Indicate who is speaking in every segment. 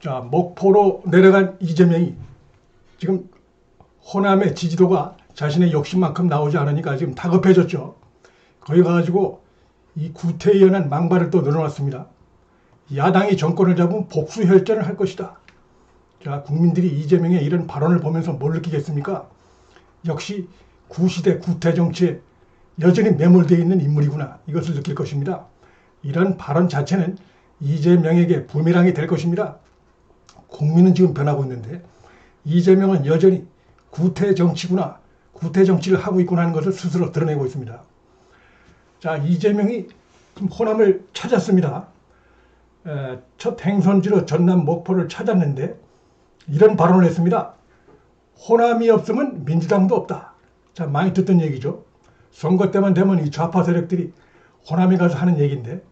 Speaker 1: 자, 목포로 내려간 이재명이 지금 호남의 지지도가 자신의 욕심만큼 나오지 않으니까 지금 다급해졌죠. 거기 가가지고 이 구태의연한 망발을 또 늘어놨습니다. 야당이 정권을 잡으면 복수 혈전을 할 것이다. 자, 국민들이 이재명의 이런 발언을 보면서 뭘 느끼겠습니까? 역시 구시대 구태 정치에 여전히 매몰되어 있는 인물이구나. 이것을 느낄 것입니다. 이런 발언 자체는 이재명에게 부메랑이 될 것입니다. 국민은 지금 변하고 있는데 이재명은 여전히 구태 정치구나. 구태 정치를 하고 있구나 하는 것을 스스로 드러내고 있습니다. 자, 이재명이 호남을 찾았습니다. 에, 첫 행선지로 전남 목포를 찾았는데 이런 발언을 했습니다. 호남이 없으면 민주당도 없다. 자, 많이 듣던 얘기죠. 선거 때만 되면 이 좌파 세력들이 호남에 가서 하는 얘기인데,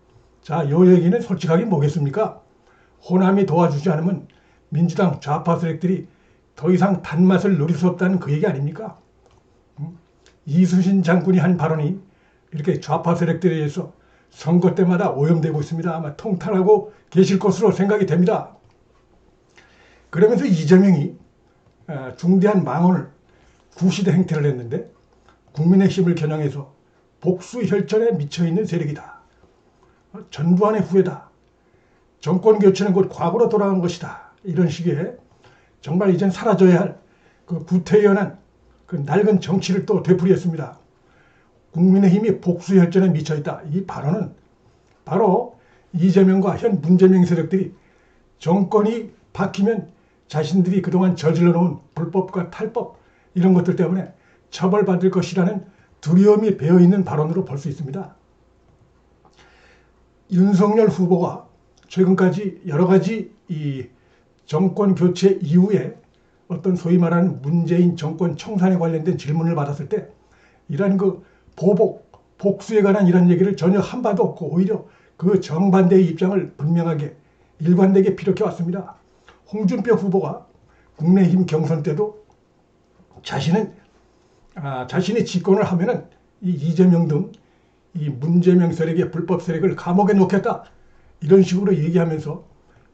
Speaker 1: 자, 요 얘기는 솔직하게 뭐겠습니까? 호남이 도와주지 않으면 민주당 좌파 세력들이 더 이상 단맛을 누릴 수 없다는 그 얘기 아닙니까? 음? 이수신 장군이 한 발언이 이렇게 좌파 세력들에 의해서 선거 때마다 오염되고 있습니다. 아마 통탈하고 계실 것으로 생각이 됩니다. 그러면서 이재명이 어, 중대한 망언을 구시대 행태를 했는데 국민의 힘을 겨냥해서 복수 혈전에 미쳐 있는 세력이다. 어, 전두환의 후예다. 정권 교체는 곧 과거로 돌아간 것이다. 이런 식의 정말 이젠 사라져야 할그 구태연한 그 낡은 정치를 또 되풀이했습니다. 국민의힘이 복수 혈전에 미쳐 있다. 이 발언은 바로 이재명과 현 문재명 세력들이 정권이 바뀌면 자신들이 그동안 저질러 놓은 불법과 탈법 이런 것들 때문에 처벌받을 것이라는 두려움이 배어 있는 발언으로 볼 수 있습니다. 윤석열 후보가 최근까지 여러 가지 이 정권 교체 이후에 어떤 소위 말하는 문재인 정권 청산에 관련된 질문을 받았을 때 이러한 그 보복, 복수에 관한 이런 얘기를 전혀 한 바도 없고 오히려 그 정반대의 입장을 분명하게 일관되게 피력해 왔습니다. 홍준표 후보가 국내힘 경선 때도 자신은 아, 자신이 집권을 하면은 이 이재명 등 이 문재명 세력의 불법 세력을 감옥에 놓겠다 이런 식으로 얘기하면서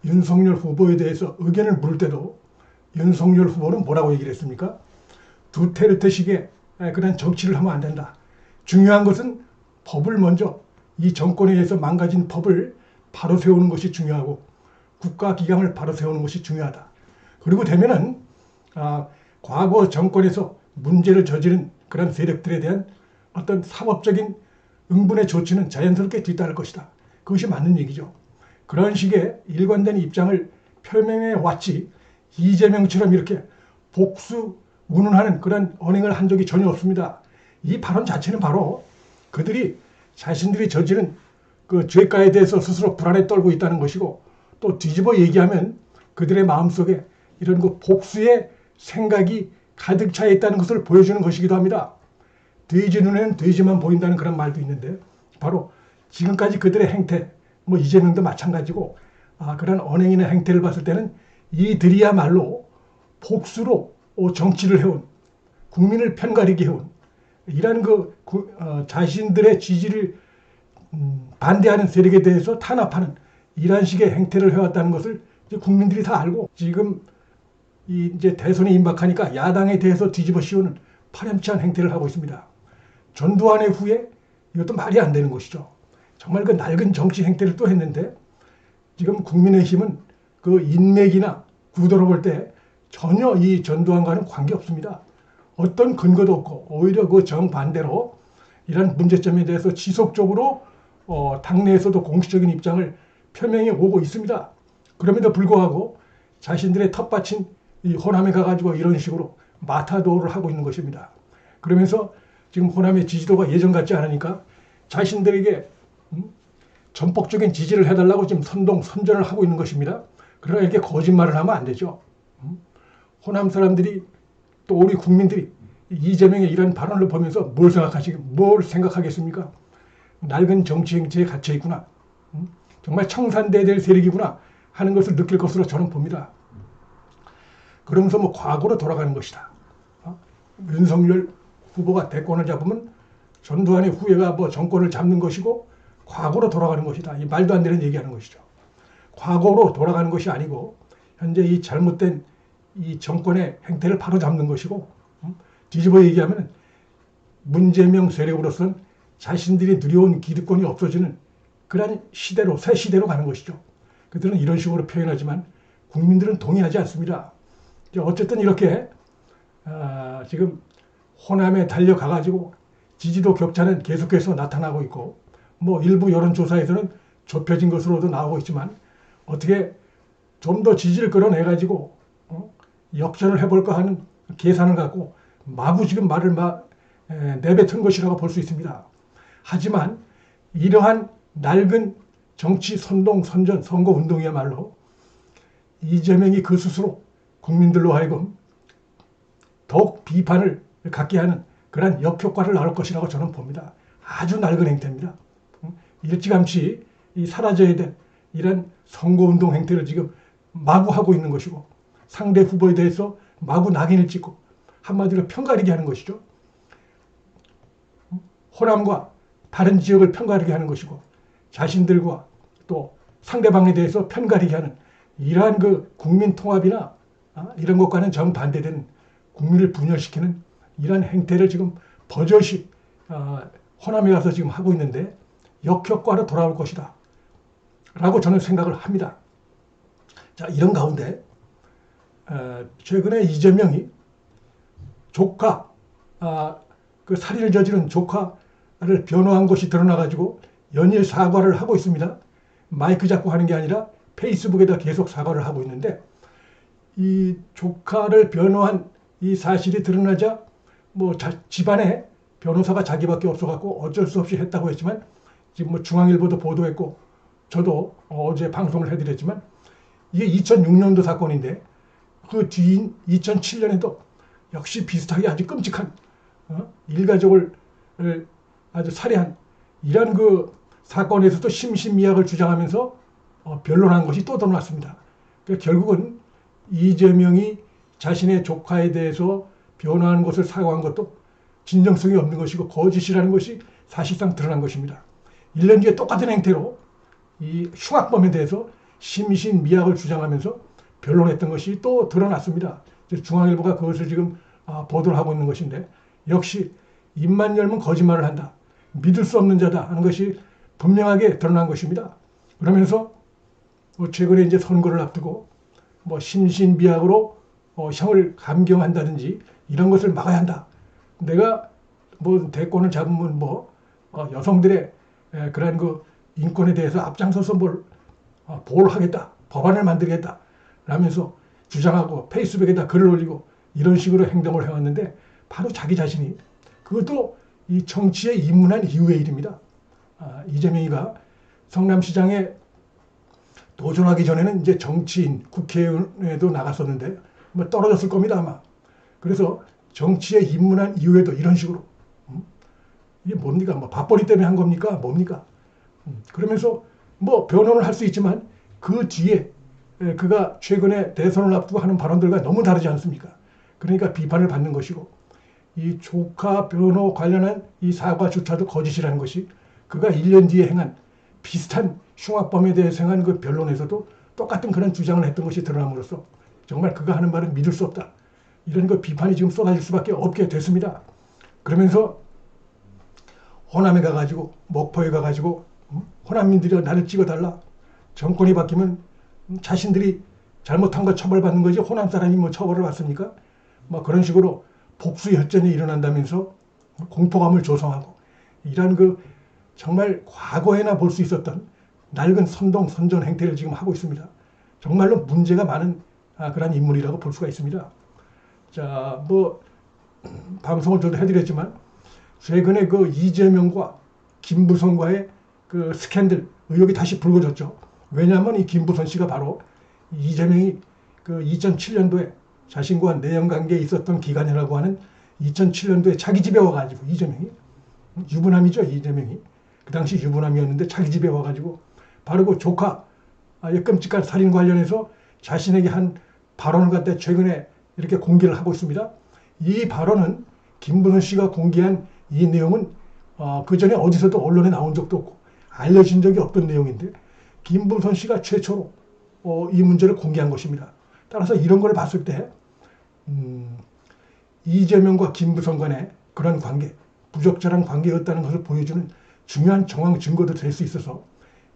Speaker 1: 윤석열 후보에 대해서 의견을 물을 때도 윤석열 후보는 뭐라고 얘기를 했습니까? 두테르테식의 그런 정치를 하면 안 된다. 중요한 것은 법을 먼저 이 정권에 의해서 망가진 법을 바로 세우는 것이 중요하고 국가 기강을 바로 세우는 것이 중요하다. 그리고 되면은 아, 과거 정권에서 문제를 저지른 그런 세력들에 대한 어떤 사법적인 응분의 조치는 자연스럽게 뒤따를 것이다. 그것이 맞는 얘기죠. 그런 식의 일관된 입장을 표명해 왔지 이재명처럼 이렇게 복수 운운하는 그런 언행을 한 적이 전혀 없습니다. 이 발언 자체는 바로 그들이 자신들이 저지른 그 죄가에 대해서 스스로 불안에 떨고 있다는 것이고 또 뒤집어 얘기하면 그들의 마음속에 이런 그 복수의 생각이 가득 차 있다는 것을 보여주는 것이기도 합니다. 돼지 눈에는 돼지만 보인다는 그런 말도 있는데 바로 지금까지 그들의 행태, 뭐 이재명도 마찬가지고 아, 그런 언행이나 행태를 봤을 때는 이들이야말로 복수로 정치를 해온 국민을 편가르게 해온 이러한 그 어, 자신들의 지지를 음, 반대하는 세력에 대해서 탄압하는 이러한 식의 행태를 해왔다는 것을 국민들이 다 알고 지금 이 이제 대선이 임박하니까 야당에 대해서 뒤집어 씌우는 파렴치한 행태를 하고 있습니다. 전두환의 후에 이것도 말이 안 되는 것이죠. 정말 그 낡은 정치 행태를 또 했는데 지금 국민의힘은 그 인맥이나 구도로 볼 때 전혀 이 전두환과는 관계 없습니다. 어떤 근거도 없고 오히려 그 정반대로 이런 문제점에 대해서 지속적으로 어, 당내에서도 공식적인 입장을 표명해 오고 있습니다. 그럼에도 불구하고 자신들의 텃밭인 이 호남에 가가지고 이런 식으로 마타도를 하고 있는 것입니다. 그러면서 지금 호남의 지지도가 예전 같지 않으니까 자신들에게 음? 전폭적인 지지를 해달라고 지금 선동 선전을 하고 있는 것입니다. 그러나 이렇게 거짓말을 하면 안 되죠. 음? 호남 사람들이 또 우리 국민들이 이재명의 이런 발언을 보면서 뭘 생각하시, 뭘 생각하겠습니까? 낡은 정치 행체에 갇혀 있구나. 음? 정말 청산돼야 될 세력이구나 하는 것을 느낄 것으로 저는 봅니다. 그러면서 뭐 과거로 돌아가는 것이다. 어? 윤석열 후보가 대권을 잡으면 전두환의 후예가 뭐 정권을 잡는 것이고 과거로 돌아가는 것이다. 이 말도 안 되는 얘기하는 것이죠. 과거로 돌아가는 것이 아니고 현재 이 잘못된 이 정권의 행태를 바로 잡는 것이고 음? 뒤집어 얘기하면 문재명 세력으로서는 자신들이 누려온 기득권이 없어지는 그러한 시대로 새 시대로 가는 것이죠. 그들은 이런 식으로 표현하지만 국민들은 동의하지 않습니다. 어쨌든 이렇게 아, 지금 호남에 달려가가지고 지지도 격차는 계속해서 나타나고 있고 뭐 일부 여론조사에서는 좁혀진 것으로도 나오고 있지만 어떻게 좀 더 지지를 끌어내가지고 어? 역전을 해볼까 하는 계산을 갖고 마구 지금 말을 막 내뱉은 것이라고 볼 수 있습니다. 하지만 이러한 낡은 정치 선동 선전 선거 운동이야말로 이재명이 그 스스로 국민들로 하여금 더욱 비판을 갖게 하는 그러한 역효과를 낳을 것이라고 저는 봅니다. 아주 낡은 행태입니다. 일찌감치 사라져야 될 이런 선거운동 행태를 지금 마구 하고 있는 것이고 상대 후보에 대해서 마구 낙인을 찍고 한마디로 편가르게 하는 것이죠. 호남과 다른 지역을 편가르게 하는 것이고 자신들과 또 상대방에 대해서 편가르게 하는 이러한 그 국민 통합이나 아, 이런 것과는 정반대된 국민을 분열시키는 이러한 행태를 지금 버젓이 아, 호남에 가서 지금 하고 있는데 역효과로 돌아올 것이다. 라고 저는 생각을 합니다. 자, 이런 가운데 어, 최근에 이재명이 조카, 아, 그 살인을 저지른 조카를 변호한 것이 드러나가지고 연일 사과를 하고 있습니다. 마이크 잡고 하는 게 아니라 페이스북에다 계속 사과를 하고 있는데 이 조카를 변호한 이 사실이 드러나자 뭐 자, 집안에 변호사가 자기밖에 없어갖고 어쩔 수 없이 했다고 했지만 지금 뭐 중앙일보도 보도했고 저도 어제 방송을 해드렸지만 이게 2006년도 사건인데 그 뒤인 2007년에도 역시 비슷하게 아주 끔찍한 어? 일가족을 아주 살해한 이런 그 사건에서도 심신미약을 주장하면서 어, 변론한 것이 또 드러났습니다. 그러니까 결국은 이재명이 자신의 조카에 대해서 변호하는 것을 사과한 것도 진정성이 없는 것이고 거짓이라는 것이 사실상 드러난 것입니다. 1년 뒤에 똑같은 행태로 이 흉악범에 대해서 심신 미약을 주장하면서 변론했던 것이 또 드러났습니다. 중앙일보가 그것을 지금 아, 보도를 하고 있는 것인데 역시 입만 열면 거짓말을 한다. 믿을 수 없는 자다 하는 것이 분명하게 드러난 것입니다. 그러면서 뭐 최근에 이제 선거를 앞두고 뭐 심신미약으로 어, 형을 감경한다든지 이런 것을 막아야 한다. 내가 뭐 대권을 잡으면 뭐 어, 여성들의 에, 그런 그 인권에 대해서 앞장서서 뭘 어, 보호하겠다. 법안을 만들겠다. 라면서 주장하고 페이스북에다 글을 올리고 이런 식으로 행동을 해왔는데 바로 자기 자신이 그것도 이 정치에 입문한 이후의 일입니다. 아, 이재명이가 성남시장에 도전하기 전에는 이제 정치인 국회의원에도 나갔었는데 뭐 떨어졌을 겁니다 아마. 그래서 정치에 입문한 이후에도 이런 식으로 음? 이게 뭡니까? 뭐 밥벌이 때문에 한 겁니까? 뭡니까? 음, 그러면서 뭐 변론을 할 수 있지만 그 뒤에 그가 최근에 대선을 앞두고 하는 발언들과 너무 다르지 않습니까? 그러니까 비판을 받는 것이고 이 조카 변호 관련한 이 사과조차도 거짓이라는 것이 그가 1년 뒤에 행한 비슷한 흉악범에 대해서 행한 그 변론에서도 똑같은 그런 주장을 했던 것이 드러남으로써 정말 그가 하는 말은 믿을 수 없다. 이런 그 비판이 지금 쏟아질 수밖에 없게 됐습니다. 그러면서 호남에 가가지고 목포에 가가지고 음? 호남민들이 나를 찍어달라. 정권이 바뀌면 자신들이 잘못한 거 처벌받는 거지 호남 사람이 뭐 처벌을 받습니까? 뭐 그런 식으로 복수 혈전이 일어난다면서 공포감을 조성하고 이런 그 정말 과거에나 볼 수 있었던 낡은 선동 선전 행태를 지금 하고 있습니다. 정말로 문제가 많은 아, 그런 인물이라고 볼 수가 있습니다. 자, 뭐 방송을 저도 해드렸지만 최근에 그 이재명과 김부선과의 그 스캔들 의혹이 다시 불거졌죠. 왜냐하면 이 김부선 씨가 바로 이재명이 그 2007년도에 자신과 내연 관계에 있었던 기간이라고 하는 2007년도에 자기 집에 와가지고 이재명이 유부남이죠 이재명이 그 당시 유부남이었는데 자기 집에 와가지고 바로 그 조카 의 끔찍한 살인 관련해서 자신에게 한 발언을 갖다 최근에 이렇게 공개를 하고 있습니다. 이 발언은 김부선 씨가 공개한 이 내용은 어, 그 전에 어디서도 언론에 나온 적도 없고 알려진 적이 없던 내용인데 김부선 씨가 최초로 어, 이 문제를 공개한 것입니다. 따라서 이런 걸 봤을 때 음, 이재명과 김부선 간의 그런 관계, 부적절한 관계였다는 것을 보여주는 중요한 정황 증거도 될 수 있어서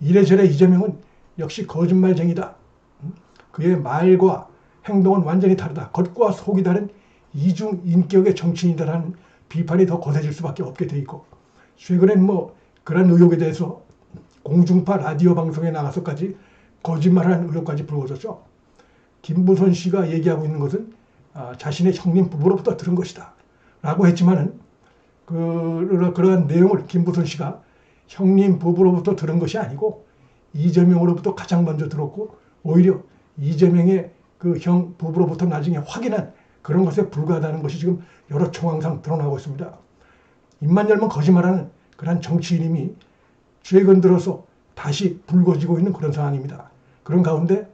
Speaker 1: 이래저래 이재명은 역시 거짓말쟁이다. 음, 그의 말과 행동은 완전히 다르다. 겉과 속이 다른 이중 인격의 정치인이다라는 비판이 더 거세질 수밖에 없게 돼 있고 최근엔 뭐 그런 의혹에 대해서 공중파 라디오 방송에 나가서까지 거짓말하는 의혹까지 불거졌죠. 김부선 씨가 얘기하고 있는 것은 아, 자신의 형님 부부로부터 들은 것이다. 라고 했지만은 그, 그러한 내용을 김부선 씨가 형님 부부로부터 들은 것이 아니고 이재명으로부터 가장 먼저 들었고 오히려 이재명의 그 형 부부로부터 나중에 확인한 그런 것에 불과하다는 것이 지금 여러 정황상 드러나고 있습니다. 입만 열면 거짓말하는 그런 정치인임이 최근 들어서 다시 불거지고 있는 그런 상황입니다. 그런 가운데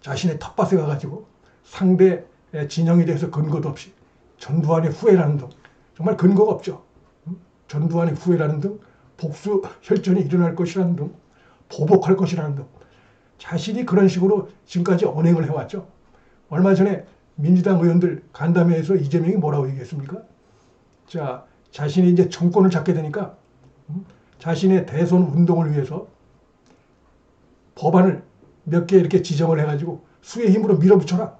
Speaker 1: 자신의 텃밭에 가가지고 상대 진영에 대해서 근거도 없이 전두환의 후회라는 등 정말 근거가 없죠. 전두환의 후회라는 등 복수 혈전이 일어날 것이라는 등 보복할 것이라는 등 자신이 그런 식으로 지금까지 언행을 해왔죠. 얼마 전에 민주당 의원들 간담회에서 이재명이 뭐라고 얘기했습니까? 자, 자신이 이제 정권을 잡게 되니까 음, 자신의 대선 운동을 위해서 법안을 몇 개 이렇게 지정을 해가지고 수의 힘으로 밀어붙여라.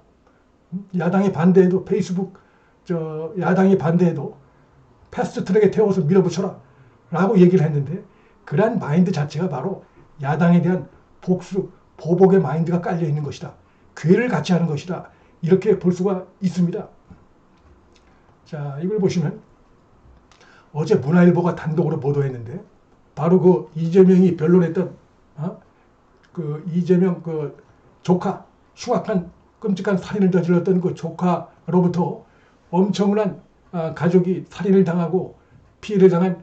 Speaker 1: 음, 야당이 반대해도 페이스북 저 야당이 반대해도 패스트 트랙에 태워서 밀어붙여라. 라고 얘기를 했는데 그러한 마인드 자체가 바로 야당에 대한 복수, 보복의 마인드가 깔려 있는 것이다. 괴를 같이 하는 것이다. 이렇게 볼 수가 있습니다. 자, 이걸 보시면 어제 문화일보가 단독으로 보도했는데 바로 그 이재명이 변론했던 어? 그 이재명 그 조카 흉악한 끔찍한 살인을 저질렀던 그 조카로부터 엄청난 아, 가족이 살인을 당하고 피해를 당한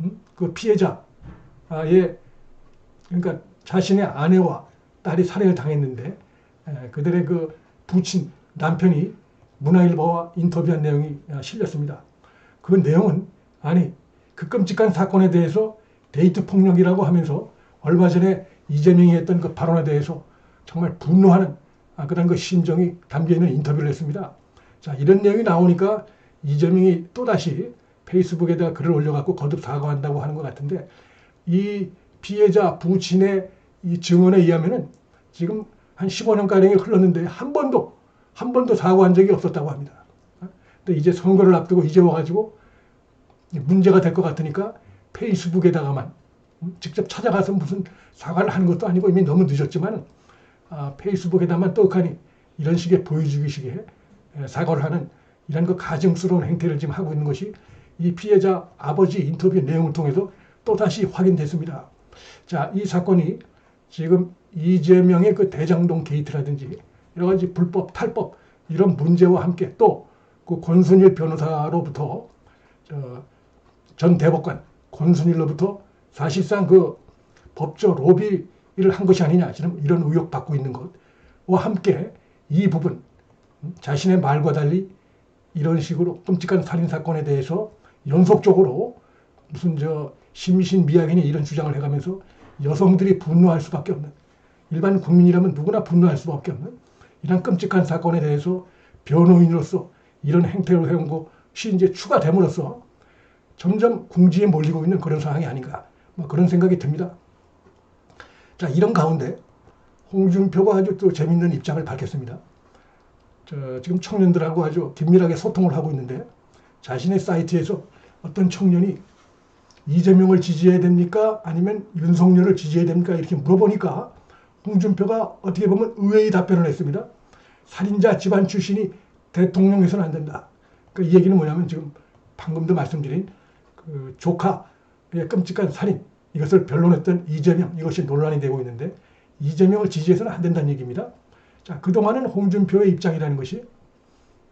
Speaker 1: 음? 그 피해자의 그러니까 자신의 아내와 딸이 살해를 당했는데 에, 그들의 그 부친 남편이 문화일보와 인터뷰한 내용이 아, 실렸습니다. 그 내용은 아니 그 끔찍한 사건에 대해서 데이트 폭력이라고 하면서 얼마 전에 이재명이 했던 그 발언에 대해서 정말 분노하는 아, 그런 그 심정이 담겨 있는 인터뷰를 했습니다. 자 이런 내용이 나오니까 이재명이 또 다시 페이스북에다가 글을 올려갖고 거듭 사과한다고 하는 것 같은데 이 피해자 부친의 이 증언에 의하면은 지금 한 15년가량이 흘렀는데 한 번도, 한 번도 사과한 적이 없었다고 합니다. 근데 이제 선거를 앞두고 이제 와가지고 문제가 될 것 같으니까 페이스북에다가만 직접 찾아가서 무슨 사과를 하는 것도 아니고 이미 너무 늦었지만 아, 페이스북에다만 떡하니 이런 식의 보여주기식의 사과를 하는 이런 그 가증스러운 행태를 지금 하고 있는 것이 이 피해자 아버지 인터뷰 내용을 통해서 또다시 확인됐습니다. 자, 이 사건이 지금 이재명의 그 대장동 게이트라든지 여러 가지 불법, 탈법 이런 문제와 함께 또 그 권순일 변호사로부터 전 대법관 권순일로부터 사실상 그 법조 로비를 한 것이 아니냐 지금 이런 의혹 받고 있는 것과 함께 이 부분 자신의 말과 달리 이런 식으로 끔찍한 살인 사건에 대해서 연속적으로 무슨 저 심신 미약인이 이런 주장을 해가면서 여성들이 분노할 수밖에 없는 일반 국민이라면 누구나 분노할 수밖에 없는 이런 끔찍한 사건에 대해서 변호인으로서 이런 행태를 해온 것이 이제 추가됨으로써 점점 궁지에 몰리고 있는 그런 상황이 아닌가 뭐 그런 생각이 듭니다. 자 이런 가운데 홍준표가 아주 또 재밌는 입장을 밝혔습니다. 저, 지금 청년들하고 아주 긴밀하게 소통을 하고 있는데 자신의 사이트에서 어떤 청년이 이재명을 지지해야 됩니까? 아니면 윤석열을 지지해야 됩니까? 이렇게 물어보니까 홍준표가 어떻게 보면 의외의 답변을 했습니다. 살인자 집안 출신이 대통령에서는 안 된다. 그이 얘기는 뭐냐면 지금 방금도 말씀드린 그 조카의 끔찍한 살인 이것을 변론했던 이재명 이것이 논란이 되고 있는데 이재명을 지지해서는 안 된다는 얘기입니다. 자 그동안은 홍준표의 입장이라는 것이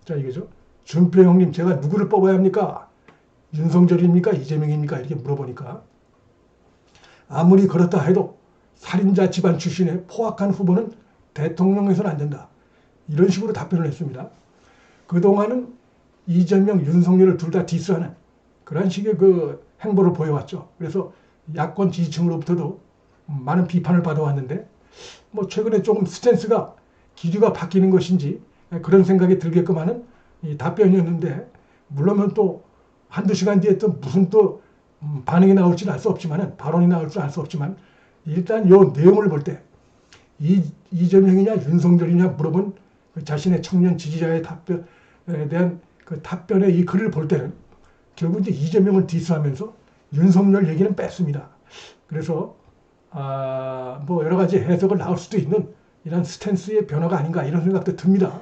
Speaker 1: 자 이거죠. 준표 형님 제가 누구를 뽑아야 합니까? 윤석열입니까? 이재명입니까? 이렇게 물어보니까 아무리 그렇다 해도 살인자 집안 출신의 포악한 후보는 대통령에서는 안 된다. 이런 식으로 답변을 했습니다. 그동안은 이재명, 윤석열을 둘 다 디스하는 그런 식의 그 행보를 보여왔죠. 그래서 야권 지지층으로부터도 많은 비판을 받아왔는데 뭐 최근에 조금 스탠스가 기류가 바뀌는 것인지 그런 생각이 들게끔 하는 이 답변이었는데 물론 또 한두 시간 뒤에 또 무슨 또 음, 반응이 나올지는 알 수 없지만 발언이 나올지 알수 없지만 일단 요 내용을 볼때 이재명이냐 윤석열이냐 물어본 그 자신의 청년 지지자의 답변에 대한 그 답변의 이 글을 볼 때는 결국 이제 이재명을 디스하면서 윤석열 얘기는 뺐습니다. 그래서 아, 뭐 여러 가지 해석을 나올 수도 있는 이런 스탠스의 변화가 아닌가 이런 생각도 듭니다.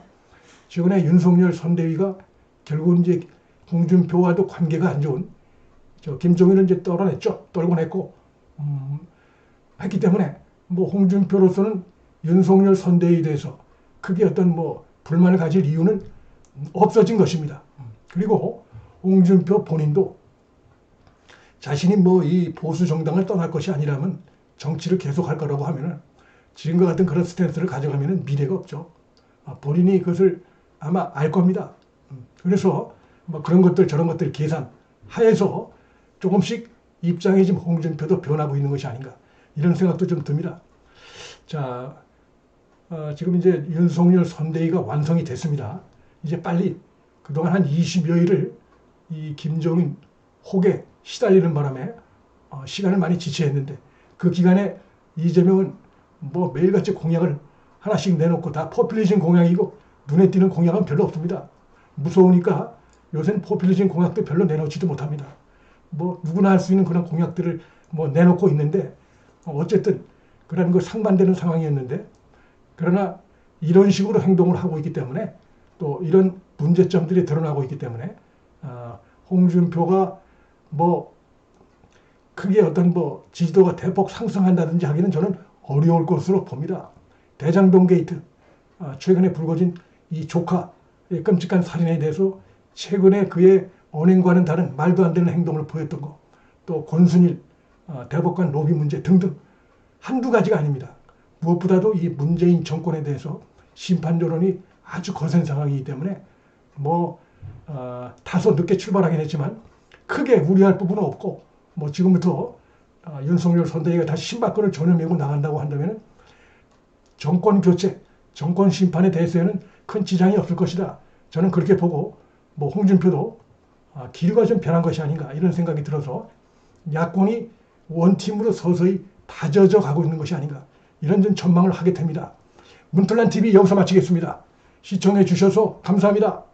Speaker 1: 최근에 윤석열 선대위가 결국 이제 홍준표와도 관계가 안 좋은 저 김종인을 이제 떨어냈죠. 떨고 냈고 음, 했기 때문에 뭐 홍준표로서는 윤석열 선대위에 대해서 크게 어떤 뭐 불만을 가질 이유는 없어진 것입니다. 그리고 홍준표 본인도 자신이 뭐 이 보수 정당을 떠날 것이 아니라면 정치를 계속할 거라고 하면은 지금과 같은 그런 스탠스를 가져가면은 미래가 없죠. 아, 본인이 그것을 아마 알 겁니다. 음, 그래서 뭐 그런 것들 저런 것들 계산 하에서 조금씩 입장이 지금 홍준표도 변하고 있는 것이 아닌가 이런 생각도 좀 듭니다. 자, 어, 지금 이제 윤석열 선대위가 완성이 됐습니다. 이제 빨리 그동안 한 20여일을 이 김정인 혹에 시달리는 바람에 어, 시간을 많이 지체했는데 그 기간에 이재명은 뭐 매일같이 공약을 하나씩 내놓고 다 포퓰리즘 공약이고 눈에 띄는 공약은 별로 없습니다. 무서우니까 요새는 포퓰리즘 공약도 별로 내놓지도 못합니다. 뭐 누구나 할 수 있는 그런 공약들을 뭐 내놓고 있는데 어쨌든 그런 거 상반되는 상황이었는데 그러나 이런 식으로 행동을 하고 있기 때문에 또 이런 문제점들이 드러나고 있기 때문에 어, 홍준표가 뭐 크게 어떤 뭐 지지도가 대폭 상승한다든지 하기는 저는 어려울 것으로 봅니다. 대장동 게이트 어, 최근에 불거진 이 조카의 끔찍한 살인에 대해서 최근에 그의 언행과는 다른 말도 안 되는 행동을 보였던 거, 또 권순일 어, 대법관 로비 문제 등등 한두 가지가 아닙니다. 무엇보다도 이 문재인 정권에 대해서 심판 여론이 아주 거센 상황이기 때문에 뭐 어, 다소 늦게 출발하긴 했지만 크게 우려할 부분은 없고 뭐 지금부터 어, 윤석열 선대위가 다시 신발끈을 전혀 메고 나간다고 한다면 정권 교체, 정권 심판에 대해서는 큰 지장이 없을 것이다. 저는 그렇게 보고 뭐 홍준표도 아, 기류가 좀 변한 것이 아닌가 이런 생각이 들어서 야권이 원팀으로 서서히 다져져 가고 있는 것이 아닌가 이런 좀 전망을 하게 됩니다. 문틀란 TV 여기서 마치겠습니다. 시청해 주셔서 감사합니다.